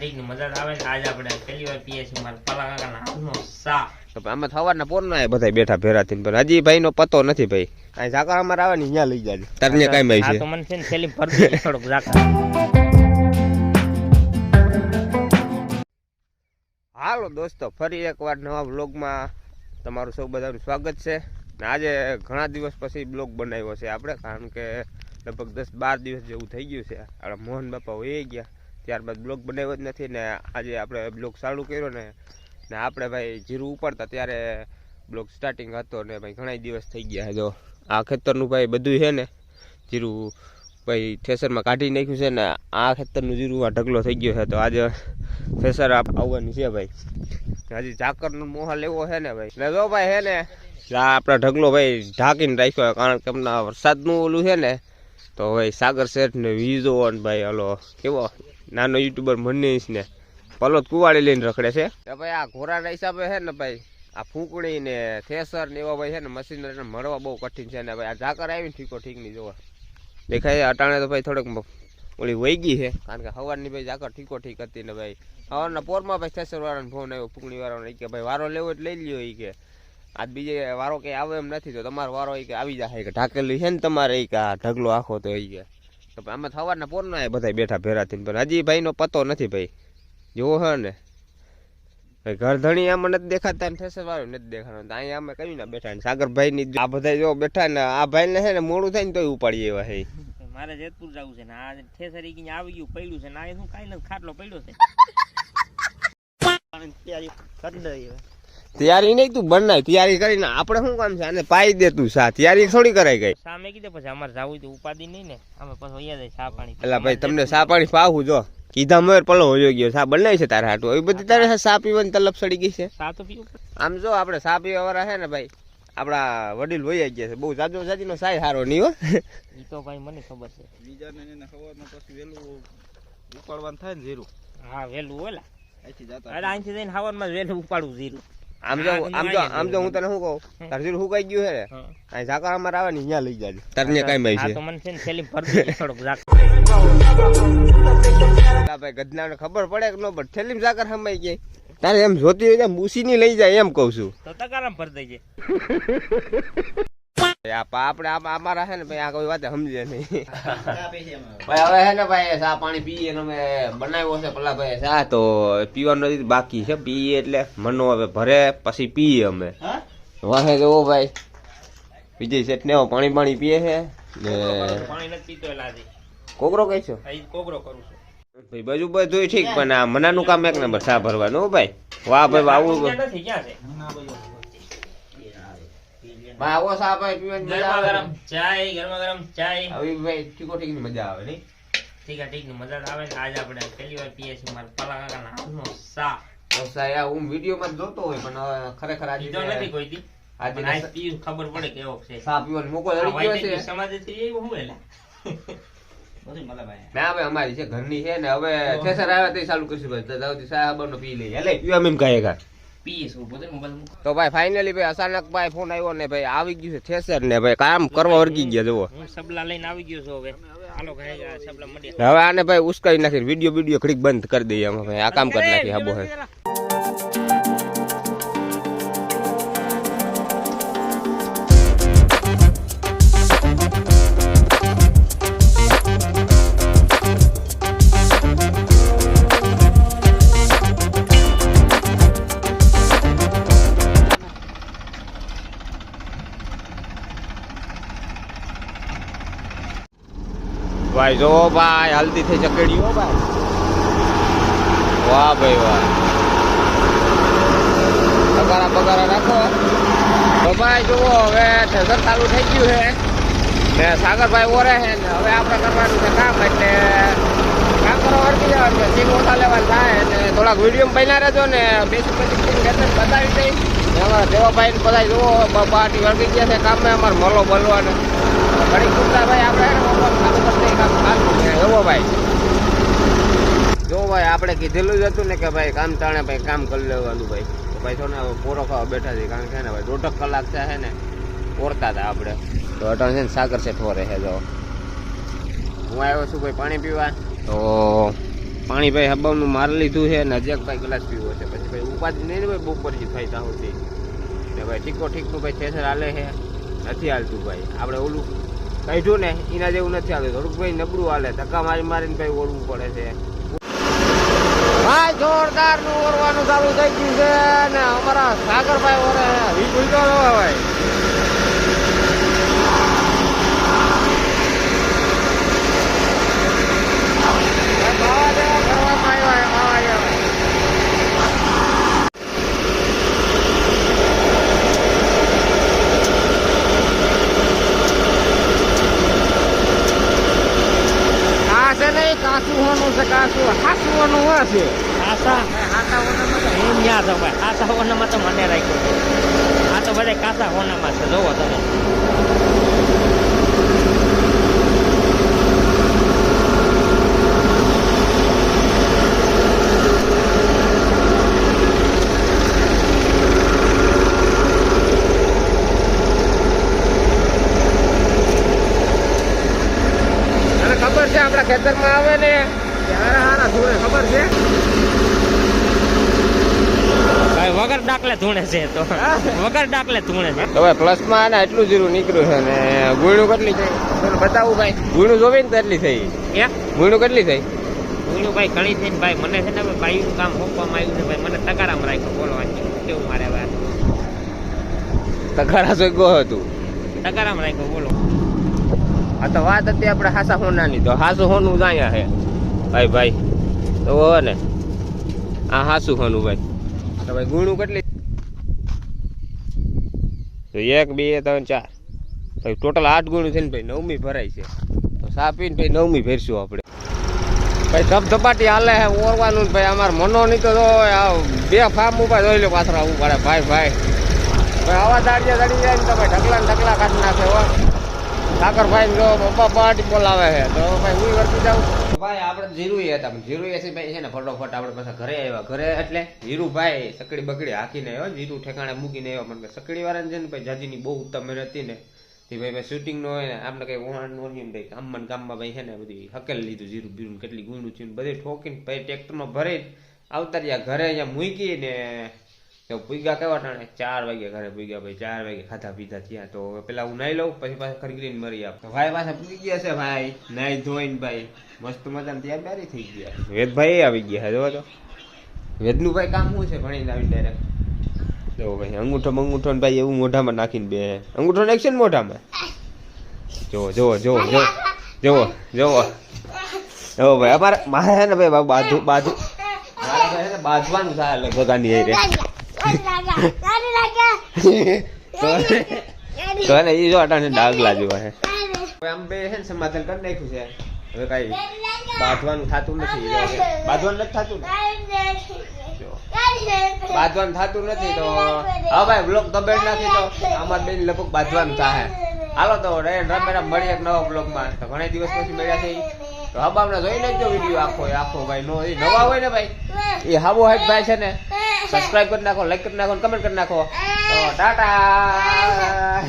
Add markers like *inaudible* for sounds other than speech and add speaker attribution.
Speaker 1: ઠીકની મજા આવે ને આજ આપણે પહેલી વાર પીએ છીએ મારા પલા કાકાના હાથનો સા
Speaker 2: તો આમાં થવાના પોરના બધા બેઠા ભેરા થઈને પણ હજી ભાઈ નો પતો નથી ભાઈ. અહીં ઝાકર અમારે આવે ને અહીંયા લઈ જાય તરને કઈ માં છે
Speaker 1: તો મને છે ને થેલી હતી થોડુંક ઝાકળ.
Speaker 2: હાલો દોસ્તો ફરી એકવાર નવા બ્લોગમાં તમારું સૌ બધાનું સ્વાગત છે. ને આજે ઘણા દિવસ પછી બ્લોગ બનાવ્યો છે આપણે કારણ કે લગભગ દસ બાર દિવસ જેવું થઈ ગયું છે. આપણા મોહન બાપા એ ગયા. ત્યારબાદ બ્લોગ બનાવ્યો જ નથી ને આજે આપણે બ્લોગ ચાલુ કર્યો ને ને આપણે ભાઈ જીરું ઉપાડતા ત્યારે બ્લોગ સ્ટાર્ટિંગ હતો ને ભાઈ ઘણા દિવસ થઈ ગયા જો, આ ખેતરનું ભાઈ બધું છે ને, જીરું ભાઈ થેસરમાં કાઢી નાખ્યું છે ને, આ ખેતરનું જીરું આ ઢગલો થઈ ગયો છે. તો આજે આપ- આવવાની છે ભાઈ. હજી ઝાકરનો મોહ લેવો છે ને ભાઈ. ને જો ભાઈ છે ને આપણા ઢગલો ભાઈ ઢાંકીને રાખ્યો કારણ કે હમણાં વરસાદનું ઓલું છે ને, તો ભાઈ સાગર શેઠ ને ને ભાઈ, હલો, કેવો? નાનો યુટ્યુબર મનીશ ને. પલોત કુવાડી લઈને રખડે છે. ભાઈ આ ઘોડાના હિસાબે છે ને ભાઈ, આ ફૂંકણી ને થેસર ને એવા ભાઈ છે ને મશીનરી મળવા બહુ કઠિન છે ને ભાઈ. આ ઝાકર આવીને ઠીકો ઠીક નહીં જોવા. દેખાય અટાણે તો ભાઈ થોડોક ઓલી વહી ગઈ છે. કારણ કે સવારની ભાઈ ઝાકર ઠીકો ઠીક હતી ને ભાઈ. સવારના પોરમાં ભાઈ થેસર વાળાનો ફોન આવ્યો, ફૂંકણી વાળાનો. કે ભાઈ વારો લેવો એટલે લઈ લ્યો એ કે. આજ બીજે વારો કંઈ આવે એમ નથી તો તમારો વારો એ કે આવી જાય કે ઢાકેલી છે ને તમારે એ કે આ ઢગલો આખો તો એ કે. આમાં સવારના પોરના બધા બેઠા ભેરા થઈને પણ હજી ભાઈનો પતો નથી ભાઈ. જોવો હે ને. ભાઈ ઘર ધણી આમાં નથી દેખાતા ને થેસર વાળો નથી દેખાતો. તો અહીંયા અમે કહ્યું ને બેઠા ને? સાગરભાઈ ની આ બધા જો બેઠા ને આ ભાઈ ને છે ને મોડું થાય ને તોય ઉપાડીએ એવા હે.
Speaker 1: મારે જેતપુર જવું છે ને આ ઠેસરી કઈ આવી ગયું પડ્યું છે ને આ શું કાઈ નથી ખાટલો પડ્યો છે?
Speaker 2: તૈયારી નહીં તું બનાય. તૈયારી કરીને આપણે શું કામ છે? આને પાઈ દે તું સા. તૈયારી થોડી કરાઈ ગઈ.
Speaker 1: સામે કીધે પછી અમારે જવું હોય તો ઉપાધિ નહીં ને. અમે પછી અહીંયા જાય ચા પાણી
Speaker 2: એટલે ભાઈ તમને સા પાણી પાવું જો. કીધા મર પલો હોયો ગયો. સા બનાવી છે તારે હાટું? એ બધી તારે સા પીવાની તલબ સડી ગઈ છે?
Speaker 1: સા તો પીવું
Speaker 2: આમ જો આપણે સા પીવા વાળા છે ને ભાઈ આપણા વડીલ વહી ગયા છે. બહુ જાજો જાજીનો સાય સારો નહીં હો.
Speaker 1: એ તો ભાઈ મને ખબર છે.
Speaker 3: બીજાને એને સવારમાં પછી વેલું ઉપાડવાનું થાય ને જીરું
Speaker 1: હા વહેલું ઓલા
Speaker 3: અહીંથી જતા
Speaker 1: અહીંથી જઈને હવારમાં વેલું ઉપાડવું જીરું
Speaker 2: આમ જો આમ જો આમ જો હું તને શું કહું? તરજુર જીરું સુકાઈ ગયું છે? ઝાકર અમારે આવે ને અહીંયા લઈ જાય તરને કાંઈ માં
Speaker 1: આ
Speaker 2: છે
Speaker 1: તો મને છે ને ભરતી
Speaker 2: ભાઈ ખબર પડે કે ન પડે? થેલીમ ઝાકર હમાઈ ગઈ. તારે એમ જોતી હોય મૂસી ની લઈ જાય એમ કહું છું.
Speaker 1: તો ભર
Speaker 2: આપણે અમારા છે ને ભાઈ આ કોઈ વાત સમજે નહીં. *laughs* ભાઈ હવે છે ને ભાઈ ચા પાણી પીએ અમે બનાવ્યો છે પેલા ભાઈ ચા તો પીવાનું નથી બાકી છે પીએ એટલે મનો હવે ભરે પછી પીએ અમે. વાહે જવો ભાઈ વિજય શેઠ ને પાણી પાણી પીએ છે ને
Speaker 1: પાણી નથી પીતો એટલે
Speaker 2: કોકરો કઈ છો?
Speaker 1: કોકરો કરું છું.
Speaker 2: ભાઈ બાજુ બધું ઠીક પણ આ મનાનું કામ એક નંબર સા ભરવાનું હો ભાઈ. વાહ ભાઈ આવું
Speaker 1: ક્યાં નથી ક્યાં છે?
Speaker 2: ભાઈ આવો ભાઈ પીવાની મજા આવે.
Speaker 1: ગરમ ચાય ગરમા ગરમ ચાય.
Speaker 2: હવે ભાઈ ટીકો ટીકની મજા આવે નહીં?
Speaker 1: ઠીક ઠીકની મજા આવે ને આજ આપણે પહેલી વાર પીએ છીએ મારા પલા કાકાના હાથનો સા.
Speaker 2: સાયા હું વિડીયોમાં જ જોતો હોય પણ ખરેખર આજે
Speaker 1: પીધો નથી કોઈ દી.
Speaker 2: આજે
Speaker 1: પીયું ખબર પડે કેવો છે.
Speaker 2: સા પીવાનો મોકો લડી ગયો છે.
Speaker 1: સમાજ સમાજેથી એવું હું એલા
Speaker 2: ના ભાઈ અમારી છે ઘરની છે ને હવે થેસર આવ્યા તે ચાલુ કરશું ભાઈ. તો સાહેબ નો પી લઈએ. લે પીવા મેમ કહે તો ભાઈ ફાઇનલી ભાઈ અચાનક ભાઈ ફોન આવ્યો ને ભાઈ આવી ગયું છે થેસર ને ભાઈ કામ કરવા વર્ગી ગયા જુઓ.
Speaker 1: સબલા લઈને આવી ગયો છો હવે.
Speaker 2: હવે આને ભાઈ ઉશ્કાઈ નાખી વીડિયો વીડિયો ઘડીક બંધ કરી દઈએ અમે ભાઈ આ કામ કરી નાખી હાબો હે ભાઈ જો ભાઈ હલ્દી થઈ ચકેડી હો ભાઈ. વાહ ભાઈ વાહ. બગારા બગારા રાખો. તો ભાઈ જુઓ હવે થેસર ચાલુ થઈ ગયું છે. ને સાગરભાઈ ઓરે છે ને હવે આપણે કરવાનું છે કામ એટલે કામ કરવા અડકી જવાનું છે. સીમ ઓછા લેવલ થાય ને થોડાક વીડિયો બન્યા રહેજો ને. બેસી પછી સીમ ખેતર બતાવી દઈ અમારા દેવાભાઈ ને બધા જુઓ પાર્ટી વળગી ગયા છે કામે અમારે મોલો બોલવાનો. ઘણી કુર્તા ભાઈ આપણે જો ભાઈ, આપણે કીધેલું જ હતું ને કે ભાઈ, કામ તાણે ભાઈ, કામ કરી લેવાનું ભાઈ. તો ભાઈ છો ને પોરો ખાવા બેઠા છે કારણ કે ને, ભાઈ, દોઢક કલાક છે ને પોરતા હતા આપણે. તો અટણ છે ને, સાગર છે ઠોરે છે, જો. હું આવ્યો છું ભાઈ પાણી પીવા. તો પાણી ભાઈ હબાવનું માર લીધું છે ને, હજી ભાઈ ગ્લાસ પીવો છે. પછી ભાઈ ઉપાધિ નહીં ભાઈ બપોરથી થાય ત્યાં સુધી ને ભાઈ ઠીકો ઠીકનું ભાઈ થેસર હાલે છે. નથી હાલતું ભાઈ. આપણે ઓલું કાઢ્યું ને, એના જેવું નથી હાલતું. થોડુંક ભાઈ નબળું હાલે. ધક્કા મારી મારીને ભાઈ ઓળવું પડે છે. ભાઈ જોરદારનું ઓરવાનું ચાલુ થઈ ગયું છે ને, અમારા સાગરભાઈ ઓરે ઉલટો ભાઈ માવા જેવા કરવામાં આવ્યા છે, માવા જેવા. આ છે નહીં કાસુ હોનું છે, કાસુ. હાસુ હોનું હોય છે.
Speaker 1: કાસા કાસા હોનામાં તો એમ ન્યા છો ભાઈ કાસા હોનામાં તો મને રાખ્યો આ તો બધા કાસા હોનામાં છે. જોવો તમે
Speaker 2: અને ખબર છે આપણા ખેતરમાં આવે ને કે હારા હારા ધોળે ખબર છે?
Speaker 1: ભાઈ વગર ડાકલે ધૂણે છે તો. વગર ડાકલે ધૂણે છે.
Speaker 2: હવે પ્લસમાં આને એટલું જીરું નીકળ્યું છે ને ગુણું કેટલી થઈ? બતાવું ભાઈ. ગુણું જોવી ને તો થઈ. ગુણું કેટલી થઈ?
Speaker 1: બોલ્યું ભાઈ ઘણી થઈને ભાઈ મને છે ને ભાઈનું કામ સોંપવામાં આવ્યું છે ભાઈ મને તગારામાં રાખ્યો બોલો કેવું મારે હવે
Speaker 2: તગારા સોગ્યો હતું
Speaker 1: તગારામાં રાખ્યો બોલો.
Speaker 2: આ તો વાત હતી આપણે હાસા હોનાની. તો હાસુ હોનું જ અહીંયા છે. ભાઈ ભાઈ, તો હો ને. આ હાસુ હોનું ભાઈ. તો ભાઈ, ગુણું કેટલી? તો એક, બે, ત્રણ, ચાર. ભાઈ ટોટલ આઠ ગુણું છે ને ભાઈ નવમી ભરાય છે. તો સાપીને ભાઈ નવમી ભરશું આપણે. ભાઈ ધબધપાટી હાલે છે, ઓરવાનું ભાઈ અમારે મનો નહીં તો બે ફાર્મ ઊભા જોઈ લો પાછળ આવવું પડે. ભાઈ ભાઈ. ભાઈ આવા દાડિયા દડી જાય ને તો ભાઈ ઢગલા ઢગલા કાઢી નાખે હો. ઠાકરભાઈ પાર્ટી બોલાવે છે. તો ભાઈ, હું વર્તી જાઉં. ભાઈ, આપણે જીરું હતા જીરું એસી ભાઈ, છે ને, ફટોફટ આપણે પાછા ઘરે આવ્યા. ઘરે એટલે જીરું ભાઈ સકડી બકડી હાકીને આવ્યો જીરું ઠેકાણે મૂકીને આવ્યો. મને સકડી વાળાને છે ને ભાઈ, જાજીની બહુ ઉત્તમ મહેનત હતી ને ભાઈ ભાઈ શૂટિંગ નો હોય ને આપણે કઈ ઓણ નો નહીં ભાઈ ગામમાં ને ગામમાં ભાઈ છે ને, બધી હકેલ લીધું, જીરું બીરું કેટલી ગુણું ને, બધે ઠોકીને ભાઈ ટ્રેક્ટરમાં ભરી આવતા રહ્યા, ઘરે અહીંયા મૂકીને તો પૂગ્યા કેવા ટાણે? ચાર વાગ્યા ઘરે પૂગ્યા ભાઈ ચાર વાગે ખાધા પીધા થયા. તો પેલા હું નાઈ લઉં, પછી પાછા ખરગરીને મરી આપ ભાઈ પાછા પૂગી ગયા છે ભાઈ. નાઈ ધોઈને ભાઈ. મસ્ત મજાને તૈયાર બારી થઈ ગયા વેદભાઈ આવી ગયા જોવો તો. વેદનું ભાઈ કામ શું છે? ભણીને આવીને ડાયરેક્ટ જો ભાઈ, અંગૂઠો અંગૂઠો ને ભાઈ એવું મોઢામાં નાખીને બે. અંગૂઠો નાખશે ને મોઢામાં? જોવો જોવો જોવો જોવો જોવો જોવો. જોવો ભાઈ, અમારે મારે છે ને ભાઈ બાજુ બાજુ મારે બાજવાનું થાય લગભગ આની હારે. તો ડાગલા જેવા છે હવે આમ બે હે સમાધાન કરી નાખ્યું છે. હવે કઈ બાંધવાનું થતું નથી બાંધવાનું નથી થતું બાંધવાનું થતું નથી તો હા ભાઈ બ્લોક દબેડ નાખી તો અમાર બેન લગભગ બાંધવાનું થાય હાલો તો રે મળીએ એક નવા બ્લોગમાં તો ઘણા દિવસ પછી મળ્યા છે હબાવના જોઈ લેજો વીડિયો આખો આખો ભાઈ નો એ નવા હોય ને ભાઈ, એ હાબો હાઈટ ભાઈ છે ને સબસ્ક્રાઇબ કરી નાખો લાઈક કરી નાખો કમેન્ટ કરી નાખો. ટાટા!